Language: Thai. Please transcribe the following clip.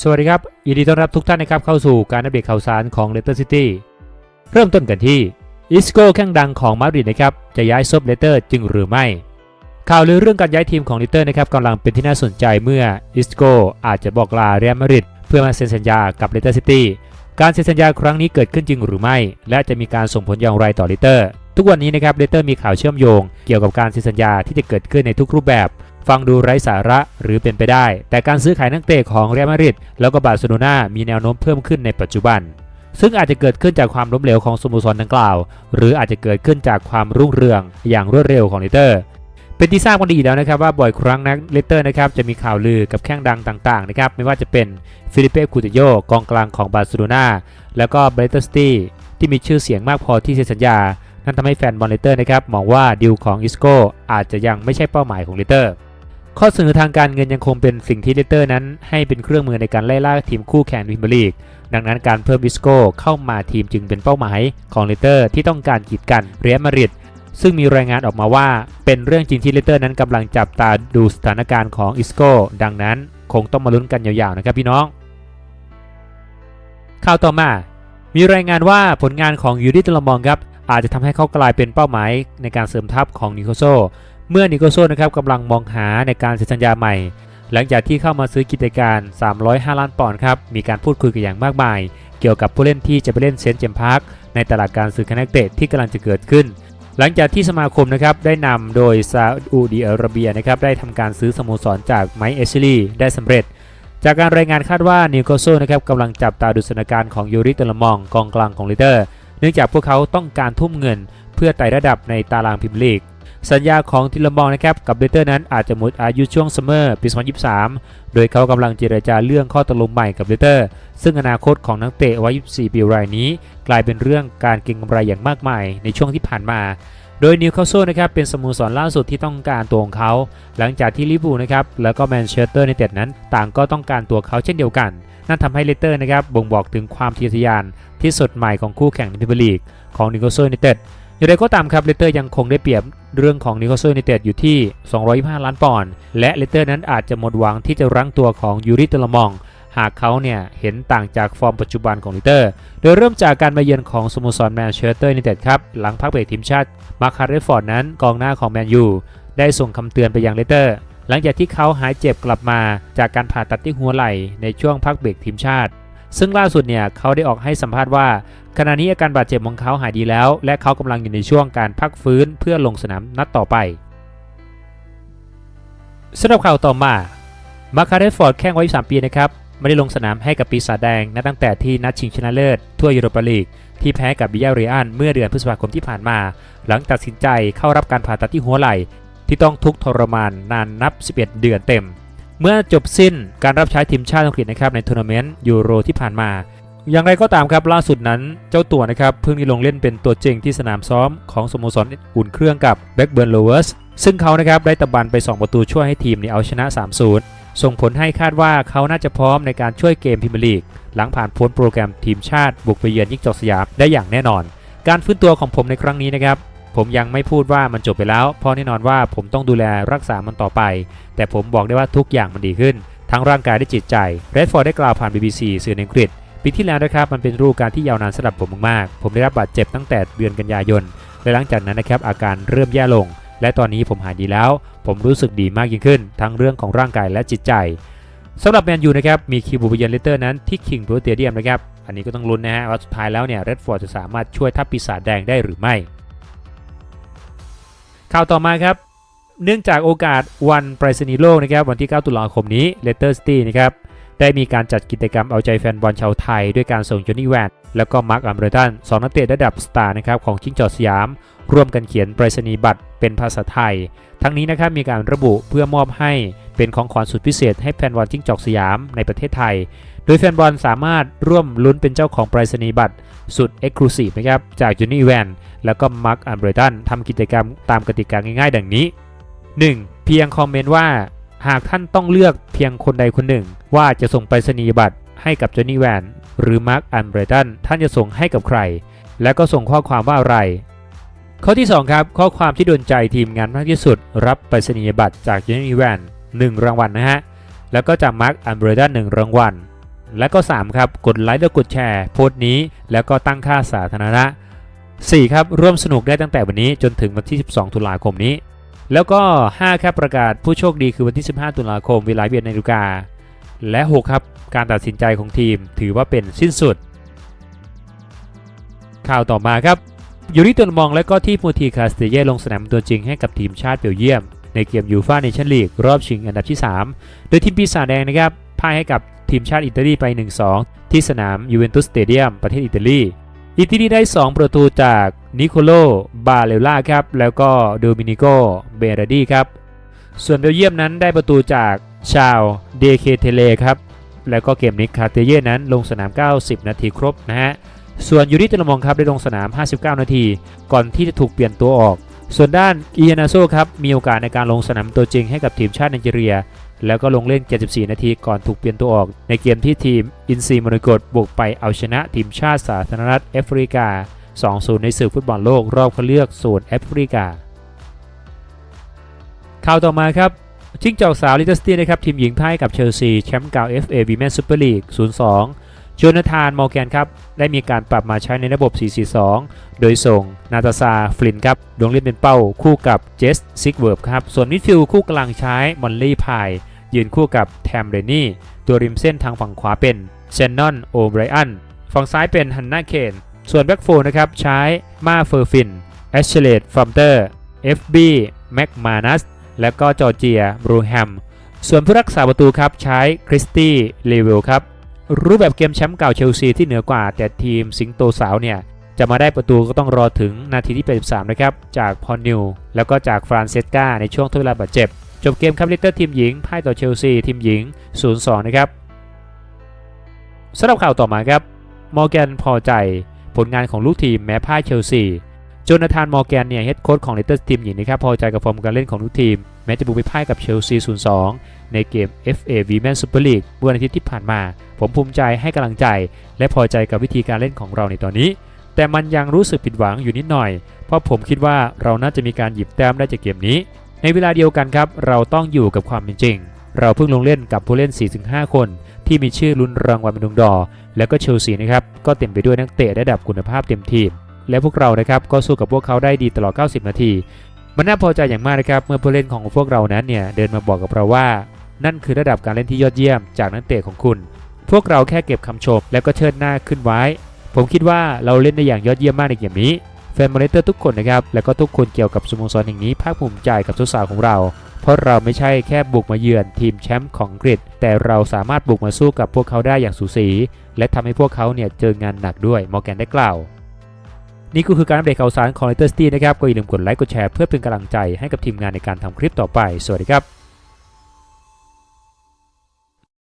สวัสดีครับ ยินดีต้อนรับทุกท่านนะครับเข้าสู่การอัปเดตข่าวสารของเลสเตอร์ซิตี้ เริ่มต้นกันที่อิสโก้แข้งดังของมาดริดนะครับจะย้ายซบเลสเตอร์จริงหรือไม่ ข่าวลือเรื่องการย้ายทีมของเลสเตอร์นะครับกำลังเป็นที่น่าสนใจเมื่ออิสโก้อาจจะบอกลาเรอัลมาดริดเพื่อมาเซ็นสัญญากับเลสเตอร์ซิตี้ การเซ็นสัญญาครั้งนี้เกิดขึ้นจริงหรือไม่ และจะมีการส่งผลอย่างไรต่อเลสเตอร์ ทุกวันนี้นะครับเลสเตอร์มีข่าวเชื่อมโยง เกี่ยวกับการเซ็นสัญญาที่จะเกิดขึ้นในทุกรูปแบบ ฟังดูไร้สาระหรือเป็นไปได้ แต่การซื้อขายนักเตะของเรอัลมาดริดแล้วก็บาร์เซโลนามีแนวโน้มเพิ่มขึ้นในปัจจุบัน ซึ่งอาจจะเกิดขึ้นจากความล้มเหลวของสโมสรดังกล่าว หรืออาจจะเกิดขึ้นจากความรุ่งเรืองอย่างรวดเร็วของเลสเตอร์เป็นที่ทราบกันดีแล้วนะครับว่าบ่อยครั้งนักเลสเตอร์นะครับจะมีข่าวลือกับแข้งดังต่างๆนะครับไม่ว่าจะเป็นฟิลิเป้คูติโยกองกลางของบาร์เซโลนาแล้วก็เบรเตอร์สตี้ที่มีชื่อเสียงมากพอที่เซ็นสัญญา นั่นทำให้แฟนบอลเลสเตอร์นะครับมองว่าดีลของอิสโกอาจจะยังไม่ใช่เป้าหมายของเลเตอร์ ข้อเสนอทางการเงินยังคงเป็นสิ่งที่เลสเตอร์นั้น ให้เป็นเครื่องมือในการไล่ล่าทีมคู่แข่งพรีเมียร์ลีก ดังนั้นการเพิ่มวิสโก้เข้ามาทีมจึงเป็นเป้าหมายของเลสเตอร์ที่ต้องการกีดกันเรอัลมาดริดซึ่งมีรายงานออกมาว่า เป็นเรื่องจริงที่เลสเตอร์นั้นกำลังจับตาดูสถานการณ์ของอิสโก้ดังนั้นคงต้องมาลุ้นกันยาวๆนะครับพี่น้องข่าวต่อมา มีรายงานว่าผลงานของยูริตลมองครับอาจจะทำให้เขากลายเป็นเป้าหมายในการเสริมทัพของนิโคโซ เมื่อนิโคโซนะครับกำลังมองหาในการเซ็นสัญญาใหม่ หลังจากที่เข้ามาซื้อกิจการ 305 ล้านปอนด์ครับ มีการพูดคุยกันอย่างมากมาย เกี่ยวกับผู้เล่นที่จะไปเล่นเซนต์เจมพาร์คในตลาดการซื้อคนักเตะที่กำลังจะเกิดขึ้น หลังจากที่สมาคมนะครับได้นำโดยซาอุดิอาระเบียนะครับได้ทำการซื้อสโมสรจากไมค์เอชลีได้สำเร็จจากการรายงานคาดว่านิวคาสเซิลนะครับกำลังจับตาดูสถานการณ์ของยูริตลมองกองกลางของลิเตอร์ เนื่องจากพวกเขาต้องการทุ่มเงิน เพื่อไต่ระดับในตารางพรีเมียร์ลีก สัญญาของทิลมองนะครับกับเลเตอร์นั้นอาจจะหมดอายุช่วงซัมเมอร์ปี 2023 โดยเขากำลังเจรจาเรื่องข้อตกลงใหม่กับเลเตอร์ ซึ่งอนาคตของนักเตะวัย 24 ปีรายนี้ กลายเป็นเรื่องการเก็งกำไรอย่างมากมายในช่วงที่ผ่านมาโดยนิวคาสเซิลนะครับเป็นสโมสรล่าสุดที่ต้องการตัวของเขา หลังจากที่ลิเวอร์พูลนะครับแล้วก็แมนเชสเตอร์ในเต็ดนั้น ต่างก็ต้องการตัวเขาเช่นเดียวกัน นั่นทำให้เลเตอร์นะครับบ่งบอกถึงความทะเยอทะยานที่สดใหม่ของคู่แข่งในพรีเมียร์ลีกของนิวคาสเซิลในเต็ด อย่างไรก็ตามครับเลสเตอร์ยังคงได้เปรียบเรื่องของนิโคลเซอร์ในเต็ดอยู่ที่ 225 ล้านปอนด์และเลสเตอร์นั้นอาจจะหมดหวังที่จะรั้งตัวของยูริเตลมอง หากเขาเนี่ยเห็นต่างจากฟอร์มปัจจุบันของเลสเตอร์ โดยเริ่มจากการมาเยือนของสโมสรแมนเชสเตอร์ยูไนเต็ดครับ หลังพักเบรกทีมชาติมาร์คาร์เรฟอร์ดนั้นกองหน้าของแมนยูได้ส่งคำเตือนไปยังเลสเตอร์ หลังจากที่เขาหายเจ็บกลับมาจากการผ่าตัดที่หัวไหล่ในช่วงพักเบรกทีมชาติ ซึ่งล่าสุดเนี่ยเขาได้ออกให้สัมภาษณ์ว่า ขณะนี้อาการบาดเจ็บของเขาหายดีแล้ว และเขากำลังอยู่ในช่วงการพักฟื้นเพื่อลงสนามนัดต่อไปสำหรับข่าวต่อมามาคาเรฟอร์ดแข้งวัย3ปีนะครับไม่ได้ลงสนามให้กับปีศาจแดงนับตั้งแต่ที่นัดชิงชนะเลิศทั่วยุโรปลีก ที่แพ้กับบิยาเรอันเมื่อเดือนพฤษภาคมที่ผ่านมา หลังตัดสินใจเข้ารับการผ่าตัดที่หัวไหล่ ที่ต้องทุกข์ทรมานนานนับ 11 เดือนเต็ม เมื่อจบสิ้นการรับใช้ทีมชาติอังกฤษนะครับในทัวร์นาเมนต์ยูโรที่ผ่านมา อย่างไรก็ตามครับล่าสุดนั้นเจ้าตัวนะครับเพิ่งได้ลงเล่นเป็นตัวจริงที่สนามซ้อมของสโมสรอุ่นเครื่องกับแบ็กเบิร์นโลเวอร์สซึ่งเขานะครับได้ตะบันไป 2 ประตูช่วยให้ทีมเนี่ยเอาชนะ 3-0 ส่งผลให้คาดว่าเขาน่าจะพร้อมในการช่วยเกมพรีเมียร์ลีก หลังผ่านพ้นโปรแกรมทีมชาติบุกไปเยือนยิกจอกสยามได้อย่างแน่นอน การฟื้นตัวของผมในครั้งนี้นะครับ ผมยังไม่พูดว่ามันจบไปแล้ว เพราะแน่นอนว่าผมต้องดูแลรักษามันต่อไป แต่ผมบอกได้ว่าทุกอย่างมันดีขึ้น ทั้งร่างกายและจิตใจเรดฟอร์ดได้กล่าวผ่าน BBC สื่ออังกฤษปีที่แล้วนะครับมันเป็นฤดูกาลที่ยาวนานสำหรับผมมากๆ ผมได้รับบาดเจ็บตั้งแต่เดือนกันยายน และหลังจากนั้นนะครับอาการเริ่มแย่ลง และตอนนี้ผมหายดีแล้ว ผมรู้สึกดีมากยิ่งขึ้น ทั้งเรื่องของร่างกายและจิตใจสำหรับแมนยูนะครับมีคิวบูบเยนเลเตอร์นั้นที่คิงโปรเตเดียมนะครับอันนี้ก็ต้องลุ้นนะฮะว่าสุดท้ายแล้วเนี่ยเรดฟอร์ดจะสามารถช่วยทัพปีศาจแดงได้หรือไม่ ข่าวต่อมาครับ เนื่องจากโอกาสวันไปรษณีย์โลกนะครับวันที่ 9 ตุลาคมนี้เลสเตอร์ซิตี้นะครับได้มีการจัดกิจกรรมเอาใจแฟนบอลชาวไทย ด้วยการส่งจอนนี่แวนแล้วก็มาร์คอัมเบรตันสองนักเตะระดับสตาร์นะครับของชิงจอดสยาม ร่วมกันเขียนไปรษณียบัตรเป็นภาษาไทย ทั้งนี้นะครับมีการระบุเพื่อมอบให้ เป็นของขวัญสุดพิเศษให้แฟนบอลจิ้งจอกสยามในประเทศไทย โดยแฟนบอลสามารถร่วมลุ้นเป็นเจ้าของไปรษณียบัตรสุดเอ็กซ์คลูซีฟนะครับ จากจอห์นนี่แวนแล้วก็มาร์คอัมเบรตันทำกิจกรรมตามกติกาง่ายๆ ดังนี้ 1. เพียงคอมเมนต์ว่า หากท่านต้องเลือกเพียงคนใดคนหนึ่ง ว่าจะส่งไปรษณียบัตรให้กับจอห์นนี่แวนหรือมาร์คอัมเบรตันท่านจะส่งให้กับใคร และก็ส่งข้อความว่าอะไรข้อที่ 2 ครับ ข้อความที่โดนใจทีมงานมากที่สุด รับไปรษณียบัตรจากจอห์นนี่แวน 1 รางวัลนะฮะ แล้วก็จากมาร์คอัมเบรตัน1รางวัล และก็ 3 ครับ กดไลค์และกดแชร์โพสต์นี้ แล้วก็ตั้งค่าสาธารณะ 4 ครับ ร่วมสนุกได้ตั้งแต่วันนี้จนถึงวันที่ 12 ตุลาคมนี้ แล้วก็ 5 ครับประกาศผู้โชคดีคือวันที่ 15 ตุลาคมเวลาเวียนนาฬิกา และ 6 ครับการตัดสินใจของทีมถือว่าเป็นสิ้นสุด ข่าวต่อมาครับยูริตุนมองและก็ที่มูทีคาสเตเย่ลงสนามตัวจริงให้กับทีมชาติเบลเยียม ในเกมยูฟ่าเนชั่นลีกรอบชิงอันดับที่ 3 โดยทีมปีศาจแดงนะครับพ่ายให้กับทีมชาติอิตาลีไป 1-2 ที่สนามยูเวนตุสสเตเดียมประเทศอิตาลีอิตาลีได้ 2 ประตูจากนิโคโล บาเลล่าครับ แล้วก็โดมินิโก เบราดีครับ ส่วนเบลเยียมนั้นได้ประตูจากชาวเดเคเทเลครับ แล้วก็เกมนี้คาเตเย่นั้นลงสนาม 90 นาทีครบนะฮะ ส่วนยูริเตลมองครับได้ลงสนาม 59 นาที ก่อนที่จะถูกเปลี่ยนตัวออก ส่วนด้านอียานาโซครับมีโอกาสในการลงสนามตัวจริงให้กับทีมชาติไนจีเรีย แล้วก็ลงเล่น 74 นาทีก่อนถูกเปลี่ยนตัวออก ในเกมที่ทีมอินซีมรกตบุกไปเอาชนะทีมชาติสาธารณรัฐแอฟริกา 2-0 ในศึกฟุตบอลโลกรอบคัดเลือกโซนแอฟริกา ข่าวต่อมาครับชิงจอกสาวลิตเติ้ลสตีนะครับทีมหญิงพ่ายกับเชลซีแชมป์เก่า FA Women's Super League 0-2 โจนาธานมอร์แกนครับได้มีการปรับมาใช้ในระบบ 4-4-2 โดยส่งนาตาซาฟลินครับลงเล่นเป็นเป้าคู่กับเจสซิกเวิร์บครับส่วนมิดฟิลด์คู่กำลังใช้มอนลี่พายยืนคู่กับแทมเรนี่ตัวริมเส้นทางฝั่งขวาเป็นเชนนอนโอไบรอันฝั่งซ้ายเป็นฮันนาเคนส่วนแบ็กโฟนะครับใช้มาเฟอร์ฟินแอชเลดฟรัมเตอร์เอฟบีแม็กมานัสและก็จอร์เจียบรูแฮมส่วนผู้รักษาประตูครับใช้คริสตี้เลเวลครับ รูปแบบเกมแชมป์เก่าเชลซีที่เหนือกว่า แต่ทีมสิงโตสาวเนี่ยจะมาได้ประตูก็ต้องรอถึงนาทีที่ 83 นะครับ จากพอนิว แล้วก็จากฟรานเซสกาในช่วงทดเวลาบาดเจ็บ จบเกมครับลิเตอร์ทีมหญิงพ่ายต่อเชลซีทีมหญิง 0-2 นะครับสำหรับข่าวต่อมาครับมอร์แกนพอใจผลงานของลูกทีมแม้พ่ายเชลซีจนาธานมอร์แกนเนี่ยเฮดโค้ชของเลสเตอร์ทีมหญิงนะครับพอใจกับฟอร์มการเล่นของลูกทีม แม้จะบุกไปพ่ายกับเชลซี 0-2 ในเกม FA Women Super League เมื่อวันอาทิตย์ที่ผ่านมา ผมภูมิใจให้กำลังใจ และพอใจกับวิธีการเล่นของเราในตอนนี้ แต่มันยังรู้สึกผิดหวังอยู่นิดหน่อย เพราะผมคิดว่าเราน่าจะมีการหยิบแต้มได้จากเกมนี้ ในเวลาเดียวกันครับ เราต้องอยู่กับความเป็นจริง เราเพิ่งลงเล่นกับผู้เล่น 4-5 คน ที่มีชื่อลุ้นรางวัลเป็นดวงดอ และก็เชลซีนะครับก็เต็มไปด้วยนักเตะระดับคุณภาพเต็มทีมและพวกเรานะครับก็สู้กับพวกเขาได้ดีตลอด 90 นาที มันน่าพอใจอย่างมากนะครับ เมื่อผู้เล่นของพวกเรานั้นเนี่ยเดินมาบอกกับเราว่า นั่นคือระดับการเล่นที่ยอดเยี่ยมจากนักเตะของคุณ พวกเราแค่เก็บคำชมแล้วก็เชิดหน้าขึ้นไว้ ผมคิดว่าเราเล่นได้อย่างยอดเยี่ยมมากในเกมนี้แฟนมอนิเตอร์ทุกคนนะครับแล้วก็ทุกคนเกี่ยวกับสโมสรแห่งนี้ภาคภูมิใจกับทุกสาวของเรา เพราะเราไม่ใช่แค่บุกมาเยือนทีมแชมป์ของอังกฤษ แต่เราสามารถบุกมาสู้กับพวกเขาได้อย่างสูสี และทำให้พวกเขาเนี่ยเจองานหนักด้วยมอร์แกนได้กล่าวนี่ก็คือการอัปเดตข่าวสารของ Leicester City นะครับ ก็อย่าลืมกดไลค์ กดแชร์เพื่อเป็นกำลังใจให้กับทีมงานในการทำคลิปต่อไป สวัสดีครับ